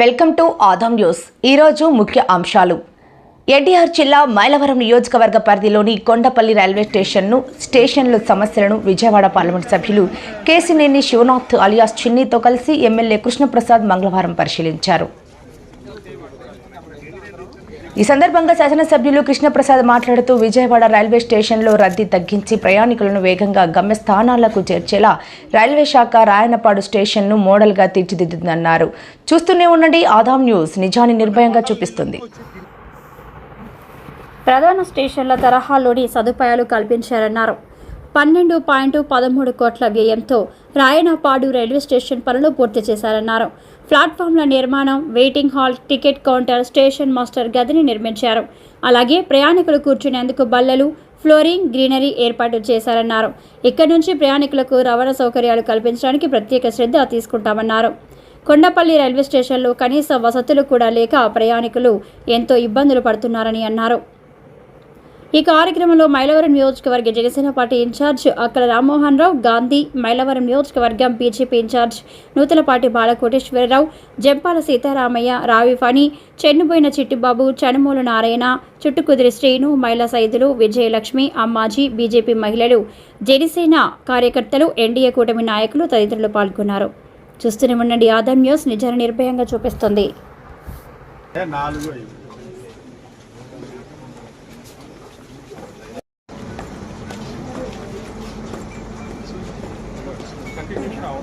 Welcome to Adam news. ఈరోజు ముఖ్య అంశాలు. ఎన్టీఆర్ జిల్లా మైలవరం నియోజకవర్గ పరిధిలోని కొండపల్లి రైల్వే స్టేషన్ను స్టేషన్ల సమస్యలను విజయవాడ పార్లమెంట్ సభ్యులు కేసినేని శివనాథ్ అలియాస్ చిన్నీతో కలిసి ఎమ్మెల్యే కృష్ణప్రసాద్ మంగళవారం పరిశీలించారు. ఈ సందర్భంగా శాసనసభ్యులు కృష్ణప్రసాద్ మాట్లాడుతూ విజయవాడ రైల్వే స్టేషన్లో రద్దీ తగ్గించి ప్రయాణికులను వేగంగా గమ్యస్థానాలకు చేర్చేలా రైల్వే శాఖ రాయనపాడు స్టేషన్ను మోడల్గా తీర్చిదిద్దుందన్నారు. చూస్తూనే ఉండండి ఆదాం న్యూస్ నిజాన్ని నిర్భయంగా చూపిస్తుంది. ప్రధాన స్టేషన్ల తరహాలోని సదుపాయాలు కల్పించారన్నారు. పన్నెండు పాయింట్ పదమూడు కోట్ల వ్యయంతో రాయనపాడు రైల్వే స్టేషన్ పనులు పూర్తి చేశారన్నారు. ప్లాట్ఫామ్ల నిర్మాణం waiting hall ticket counter station master గదిని నిర్మించారు. అలాగే ప్రయాణికులు కూర్చునేందుకు బల్లలు ఫ్లోరింగ్ గ్రీనరీ ఏర్పాటు చేశారన్నారు. ఇక్కడి నుంచి ప్రయాణికులకు రవాణా సౌకర్యాలు కల్పించడానికి ప్రత్యేక శ్రద్ధ తీసుకుంటామన్నారు. కొండపల్లి రైల్వే స్టేషన్లో కనీస వసతులు కూడా లేక ప్రయాణికులు ఎంతో ఇబ్బందులు పడుతున్నారని అన్నారు. ఈ కార్యక్రమంలో మైలవరం నియోజకవర్గ జనసేన పార్టీ ఇన్ఛార్జ్ అక్కల రామ్మోహన్ రావు గాంధీ మైలవరం నియోజకవర్గం బీజేపీ ఇన్ఛార్జ్ నూతలపాటి బాలకోటేశ్వరరావు జంపాల సీతారామయ్య రావి ఫణి చెన్నుబోయిన చిట్టిబాబు చనుమూల నారాయణ చుట్టుకుదిరి శ్రీను మహిళా సైదులు విజయలక్ష్మి అమ్మాజీ బీజేపీ మహిళలు జనసేన కార్యకర్తలు ఎన్డీఏ కూటమి నాయకులు తదితరులు పాల్గొన్నారు. చూస్తూనే ఉండండి ఆదాం న్యూస్ నిజాన్ని నిర్భయంగా చూపిస్తుంది. నాలుగు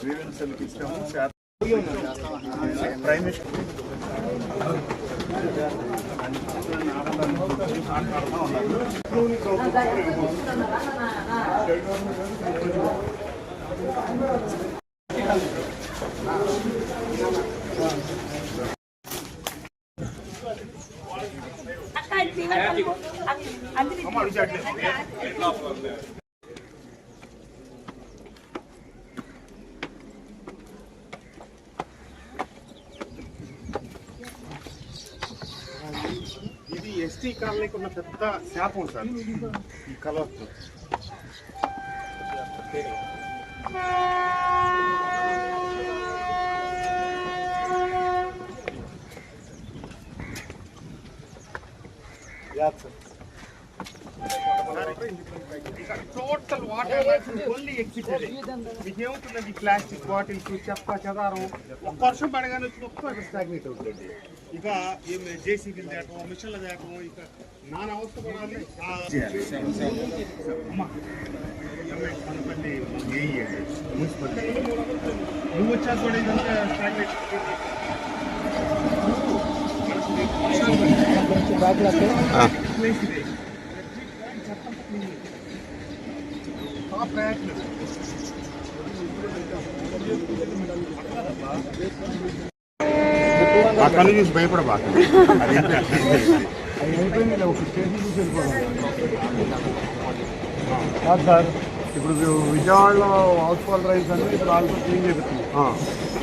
గ్రీవెన్స్లకి ఇచ్చాము ప్రైమ్ మినిస్టర్ అమ్మ ఎస్టీ కాలనీకి ఉన్న పెద్ద శాపం సార్ ఈ కలవత్తు టోటల్ వాటర్ ఓన్లీ ఎగ్జిట్ మీకు ఏమవుతుందండి ప్లాస్టిక్ బాటిల్స్ చెత్త చెదారం ఒక్క వర్షం పడగానే వచ్చి ఒక్క స్టాగ్నేట్ అవుతుంది ఇక ఏం జేసీబీ తేటం మిషన్ల తేటం ఇక నాన్న అవస్థ పడాలి ఆ, అమ్మా, ఎంఐ కనపల్లి ఏఈ అండి, మున్సిపల్ నువ్వు వచ్చాక కూడా ఇదంతా స్టాగ్నేట్ ప్లేస్ ఆ కన్ను చూసి భయపడబాక కాదు సార్ ఇప్పుడు విజయవాడలో హౌస్ రైస్ అంటే ఇప్పుడు వాళ్ళతో క్లీన్ చేపిస్తుంది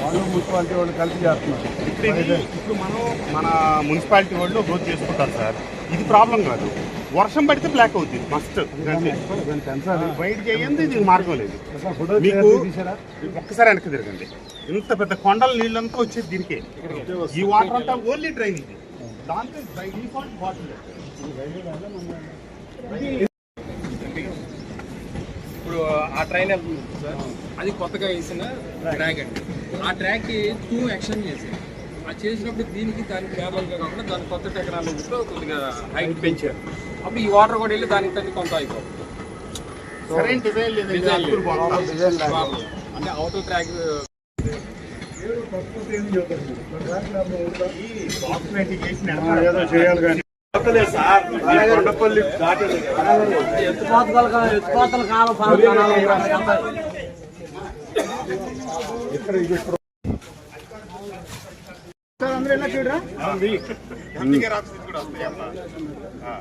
వాళ్ళు మున్సిపాలిటీ వాళ్ళు కలిపి చేస్తున్నారు. ఇప్పుడు మనం మన మున్సిపాలిటీ వాళ్ళు రోజు చేసుకుంటారు సార్. ఇది ప్రాబ్లం కాదు. వర్షం పడితే బ్లాక్ అవుతుంది. మస్ట్ దాన్ని పెంచాలి బయట చేయండి దీనికి మార్గం లేదు. మీకు ఒక్కసారి వెనక్కి తిరగండి. ఇంత పెద్ద కొండల నీళ్ళంతా వచ్చేది దీనికే. ఈ వాటర్ అంతా ఓన్లీ డ్రైన్ ఇది. దాంతో బై డిఫాల్ట్ బాటిల్ ఇప్పుడు ఇప్పుడు ఆ ట్రైన్ వెళ్తుంది సార్ అది కొత్తగా వేసిన ట్రాక్ అండి ఆ ట్రాక్కి టూ ఎక్స్టెండ్ చేశారు. అది చేసినప్పుడు దీనికి దానికి కేబుల్గా కాకుండా దాని కొత్త టెక్నాలజీతో కొద్దిగా హైట్ పెంచారు అప్పుడు ఈ వాటర్ కూడా వెళ్ళి దానికి తల్లి కొంత అయిపోతుంది సరైన డిజైన్ లేదండి డిజైన్ అతుకులు బాగుంది. డిజైన్ లేక. ప్రాబ్లం. అంటే అవతల ట్రాక్ ఈ బాక్స్ లైటింగ్ చేసిన ఆ, ఏదో చేయాలి కానీ సార్ ఈ కొండపల్లి దాటేది అందుకే రాత్రి కూడా వస్తాయి అమ్మా. ఆ.